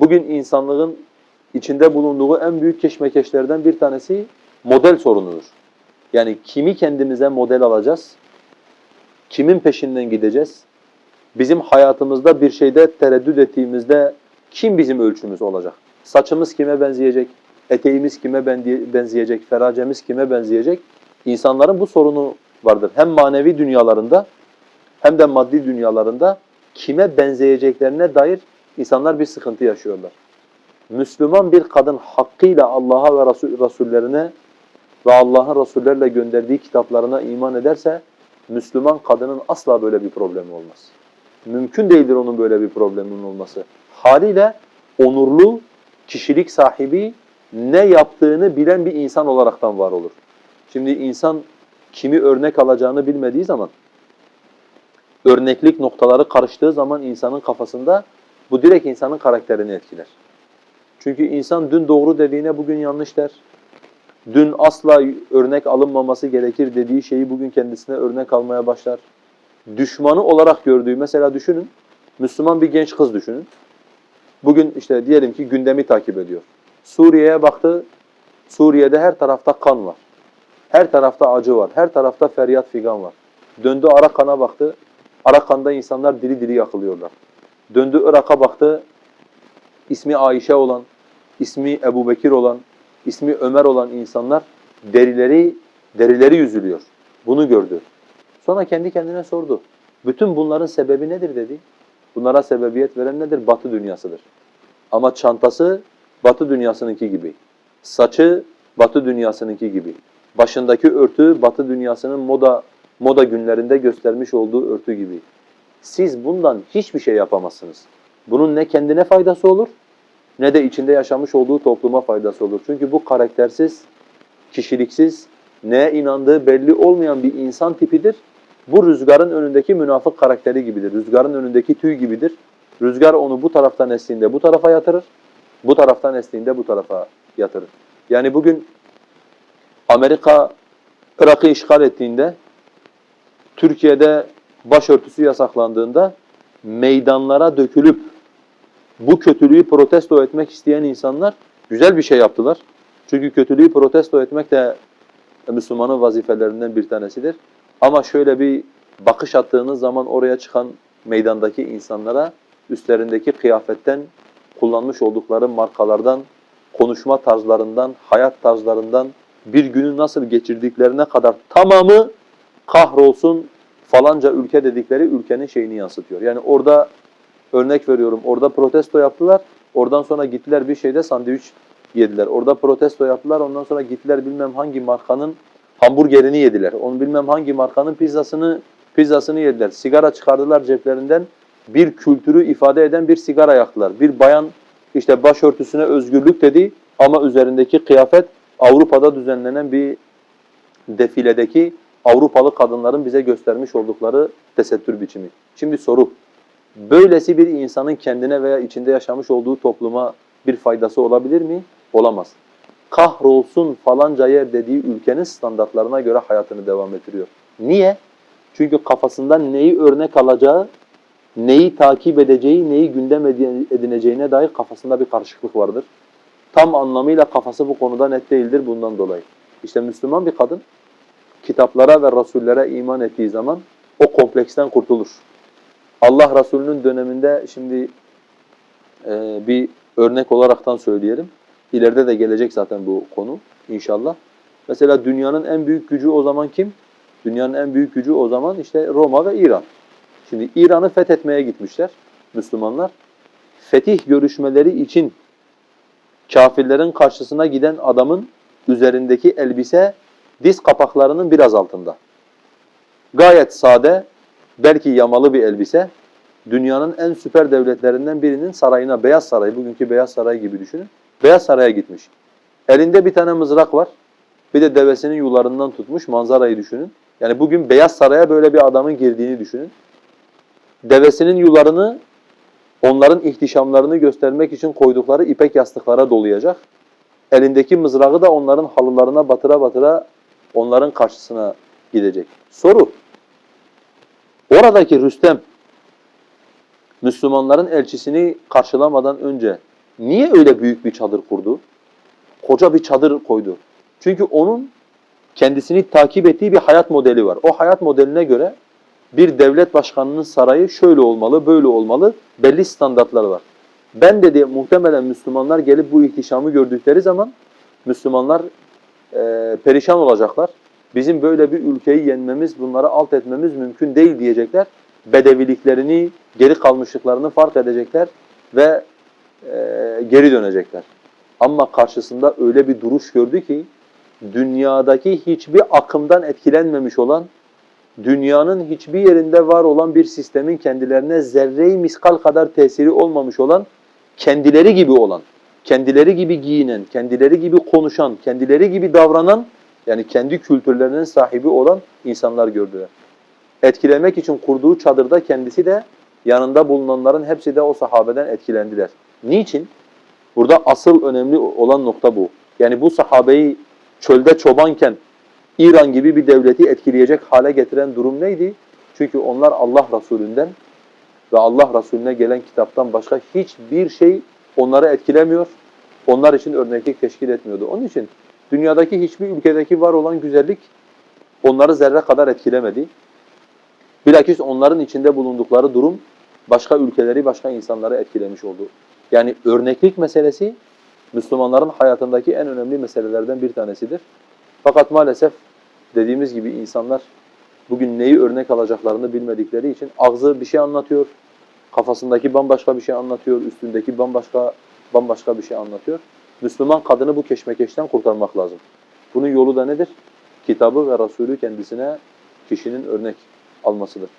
Bugün insanlığın içinde bulunduğu en büyük keşmekeşlerden bir tanesi model sorunudur. Yani kimi kendimize model alacağız? Kimin peşinden gideceğiz? Bizim hayatımızda bir şeyde tereddüt ettiğimizde kim bizim ölçümüz olacak? Saçımız kime benzeyecek? Eteğimiz kime benzeyecek? Feracemiz kime benzeyecek? İnsanların bu sorunu vardır. Hem manevi dünyalarında hem de maddi dünyalarında kime benzeyeceklerine dair insanlar bir sıkıntı yaşıyorlar. Müslüman bir kadın hakkıyla Allah'a ve Resul, Resullerine ve Allah'ın Resullerle gönderdiği kitaplarına iman ederse Müslüman kadının asla böyle bir problemi olmaz. Mümkün değildir onun böyle bir probleminin olması. Haliyle onurlu, kişilik sahibi, ne yaptığını bilen bir insan olaraktan var olur. Şimdi insan kimi örnek alacağını bilmediği zaman, örneklik noktaları karıştığı zaman insanın kafasında bu direkt insanın karakterini etkiler. Çünkü insan dün doğru dediğine bugün yanlış der. Dün asla örnek alınmaması gerekir dediği şeyi bugün kendisine örnek almaya başlar. Düşmanı olarak gördüğü, mesela düşünün, Müslüman bir genç kız düşünün. Bugün işte diyelim ki gündemi takip ediyor. Suriye'ye baktı, Suriye'de her tarafta kan var. Her tarafta acı var, her tarafta feryat figan var. Döndü Arakan'a baktı, Arakan'da insanlar diri diri yakılıyorlar. Döndü Irak'a baktı, ismi Ayşe olan, ismi Ebu Bekir olan, ismi Ömer olan insanlar derileri derileri yüzülüyor. Bunu gördü. Sonra kendi kendine sordu. Bütün bunların sebebi nedir dedi. Bunlara sebebiyet veren nedir? Batı dünyasıdır. Ama çantası Batı dünyasınınki gibi. Saçı Batı dünyasınınki gibi. Başındaki örtü Batı dünyasının moda moda günlerinde göstermiş olduğu örtü gibi. Siz bundan hiçbir şey yapamazsınız. Bunun ne kendine faydası olur ne de içinde yaşamış olduğu topluma faydası olur. Çünkü bu karaktersiz, kişiliksiz, neye inandığı belli olmayan bir insan tipidir. Bu rüzgarın önündeki münafık karakteri gibidir. Rüzgarın önündeki tüy gibidir. Rüzgar onu bu taraftan estiğinde bu tarafa yatırır. Bu taraftan estiğinde bu tarafa yatırır. Yani bugün Amerika Irak'ı işgal ettiğinde Türkiye'de başörtüsü yasaklandığında meydanlara dökülüp bu kötülüğü protesto etmek isteyen insanlar güzel bir şey yaptılar. Çünkü kötülüğü protesto etmek de Müslümanın vazifelerinden bir tanesidir. Ama şöyle bir bakış attığınız zaman oraya çıkan meydandaki insanlara üstlerindeki kıyafetten, kullanmış oldukları markalardan, konuşma tarzlarından, hayat tarzlarından, bir günü nasıl geçirdiklerine kadar tamamı kahrolsun falanca ülke dedikleri ülkenin şeyini yansıtıyor. Yani orada örnek veriyorum orada protesto yaptılar. Oradan sonra gittiler bir şeyde sandviç yediler. Orada protesto yaptılar. Ondan sonra gittiler bilmem hangi markanın hamburgerini yediler. Onu bilmem hangi markanın pizzasını pizzasını yediler. Sigara çıkardılar ceplerinden. Bir kültürü ifade eden bir sigara yaktılar. Bir bayan işte başörtüsüne özgürlük dedi ama üzerindeki kıyafet Avrupa'da düzenlenen bir defiledeki Avrupalı kadınların bize göstermiş oldukları tesettür biçimi. Şimdi soru, böylesi bir insanın kendine veya içinde yaşamış olduğu topluma bir faydası olabilir mi? Olamaz. Kahrolsun falanca yer dediği ülkenin standartlarına göre hayatını devam ettiriyor. Niye? Çünkü kafasında neyi örnek alacağı, neyi takip edeceği, neyi gündem edineceğine dair kafasında bir karışıklık vardır. Tam anlamıyla kafası bu konuda net değildir bundan dolayı. İşte Müslüman bir kadın kitaplara ve rasullere iman ettiği zaman o kompleksten kurtulur. Allah Resulü'nün döneminde şimdi e, bir örnek olaraktan söyleyelim. İleride de gelecek zaten bu konu inşallah. Mesela dünyanın en büyük gücü o zaman kim? Dünyanın en büyük gücü o zaman işte Roma ve İran. Şimdi İran'ı fethetmeye gitmişler Müslümanlar. Fetih görüşmeleri için kafirlerin karşısına giden adamın üzerindeki elbise diz kapaklarının biraz altında. Gayet sade, belki yamalı bir elbise. Dünyanın en süper devletlerinden birinin sarayına, Beyaz Saray, bugünkü Beyaz Saray gibi düşünün. Beyaz Saray'a gitmiş. Elinde bir tane mızrak var. Bir de devesinin yularından tutmuş manzarayı düşünün. Yani bugün Beyaz Saray'a böyle bir adamın girdiğini düşünün. Devesinin yularını onların ihtişamlarını göstermek için koydukları ipek yastıklara dolayacak. Elindeki mızrağı da onların halılarına batıra batıra onların karşısına gidecek. Soru, oradaki Rüstem, Müslümanların elçisini karşılamadan önce Niye öyle büyük bir çadır kurdu? Koca bir çadır koydu. Çünkü onun kendisini takip ettiği bir hayat modeli var. O hayat modeline göre bir devlet başkanının sarayı şöyle olmalı, böyle olmalı, belli standartları var. Ben dedi muhtemelen Müslümanlar gelip bu ihtişamı gördükleri zaman Müslümanlar e, perişan olacaklar. Bizim böyle bir ülkeyi yenmemiz, bunları alt etmemiz mümkün değil diyecekler. Bedeviliklerini, geri kalmışlıklarını fark edecekler ve e, geri dönecekler. Ama karşısında öyle bir duruş gördü ki dünyadaki hiçbir akımdan etkilenmemiş olan, dünyanın hiçbir yerinde var olan bir sistemin kendilerine zerre-i miskal kadar tesiri olmamış olan, kendileri gibi olan, kendileri gibi giyinen, kendileri gibi konuşan, kendileri gibi davranan, yani kendi kültürlerinin sahibi olan insanlar gördüler. Etkilemek için kurduğu çadırda kendisi de yanında bulunanların hepsi de o sahabeden etkilendiler. Niçin? Burada asıl önemli olan nokta bu. Yani bu sahabeyi çölde çobanken İran gibi bir devleti etkileyecek hale getiren durum neydi? Çünkü onlar Allah Resulünden ve Allah Resulüne gelen kitaptan başka hiçbir şey onları etkilemiyor. Onlar için örneklik teşkil etmiyordu. Onun için dünyadaki hiçbir ülkedeki var olan güzellik onları zerre kadar etkilemedi. Bilakis onların içinde bulundukları durum başka ülkeleri, başka insanları etkilemiş oldu. Yani örneklik meselesi Müslümanların hayatındaki en önemli meselelerden bir tanesidir. Fakat maalesef dediğimiz gibi insanlar bugün neyi örnek alacaklarını bilmedikleri için ağzı bir şey anlatıyor, kafasındaki bambaşka bir şey anlatıyor, üstündeki bambaşka bambaşka bir şey anlatıyor. Müslüman kadını bu keşmekeşten kurtarmak lazım. Bunun yolu da nedir? Kitabı ve Resulü kendisine kişinin örnek almasıdır.